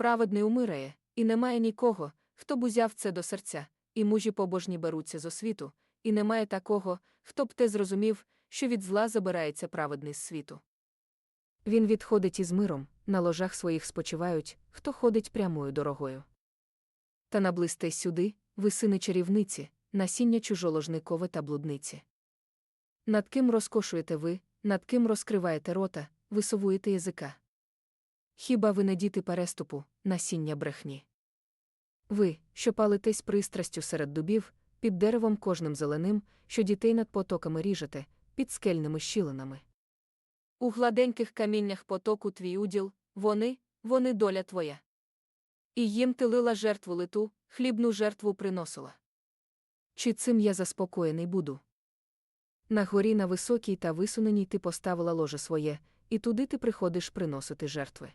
Праведний умирає, і немає нікого, хто б узяв це до серця, і мужі побожні беруться з освіту, і немає такого, хто б те зрозумів, що від зла забирається праведний з світу. Він відходить із миром, на ложах своїх спочивають, хто ходить прямою дорогою. Та наблизьте сюди, ви сини чарівниці, насіння чужоложникове та блудниці. Над ким розкошуєте ви, над ким розкриваєте рота, висовуєте язика. Хіба ви не діти переступу, насіння брехні? Ви, що палитесь пристрастю серед дубів, під деревом кожним зеленим, що дітей над потоками ріжете, під скельними щілинами. У гладеньких каміннях потоку твій уділ, вони, вони доля твоя. І їм ти лила жертву литу, хлібну жертву приносила. Чи цим я заспокоєний буду? На горі на високій та висуненій ти поставила ложе своє, і туди ти приходиш приносити жертви.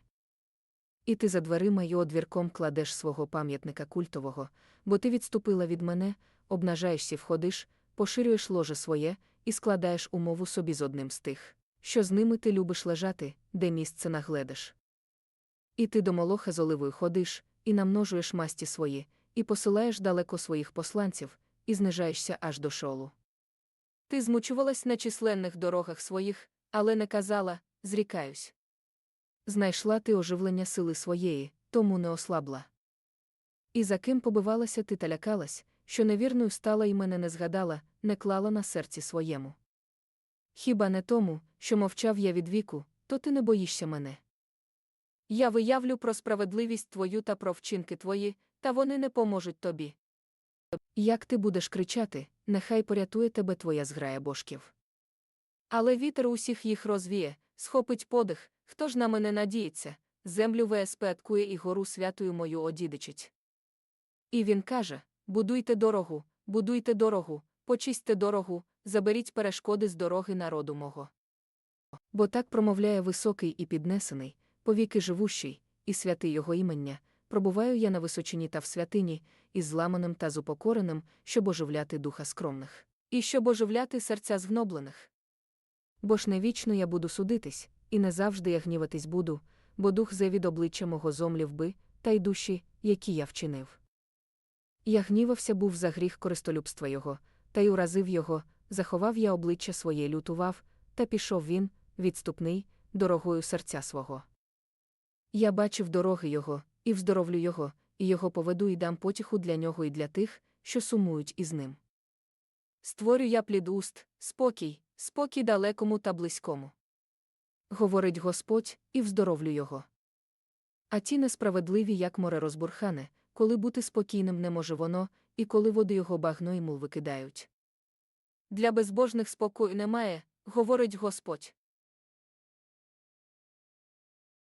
І ти за дверима й одвірком кладеш свого пам'ятника культового, бо ти відступила від мене, обнажаєшся входиш, поширюєш ложе своє і складаєш умову собі з одним з тих, що з ними ти любиш лежати, де місце нагледиш. І ти до молоха з оливою ходиш, і намножуєш масті свої, і посилаєш далеко своїх посланців, і знижаєшся аж до шолу. Ти змучувалась на численних дорогах своїх, але не казала зрікаюсь. Знайшла ти оживлення сили своєї, тому не ослабла. І за ким побивалася ти та лякалась, що невірною стала і мене не згадала, не клала на серці своєму. Хіба не тому, що мовчав я від віку, то ти не боїшся мене. Я виявлю про справедливість твою та про вчинки твої, та вони не поможуть тобі. Як ти будеш кричати, нехай порятує тебе твоя зграя божків. Але вітер усіх їх розвіє, схопить подих, хто ж на мене надіється, землю ВСП аткує і гору святою мою одідичить. І він каже: будуйте дорогу, будуйте дорогу, почистьте дорогу, заберіть перешкоди з дороги народу мого. Бо так промовляє високий і піднесений, повіки живущий, і святий його імення, пробуваю я на височині та в святині, із зламаним та зупокореним, щоб оживляти духа скромних, і щоб оживляти серця згноблених. Бо ж не вічно я буду судитись, і не завжди я гніватись буду, бо дух зе від обличчя мого зомлів би, та й душі, які я вчинив. Я гнівався був за гріх користолюбства його, та й уразив його, заховав я обличчя своє лютував, та пішов він, відступний, дорогою серця свого. Я бачив дороги його, і вздоровлю його, і його поведу і дам потіху для нього і для тих, що сумують із ним. Створю я плід уст, спокій, спокій далекому та близькому. Говорить Господь, і вздоровлю його. А ті несправедливі, як море розбурхане, коли бути спокійним не може воно, і коли води його багно йому викидають. Для безбожних спокою немає, говорить Господь.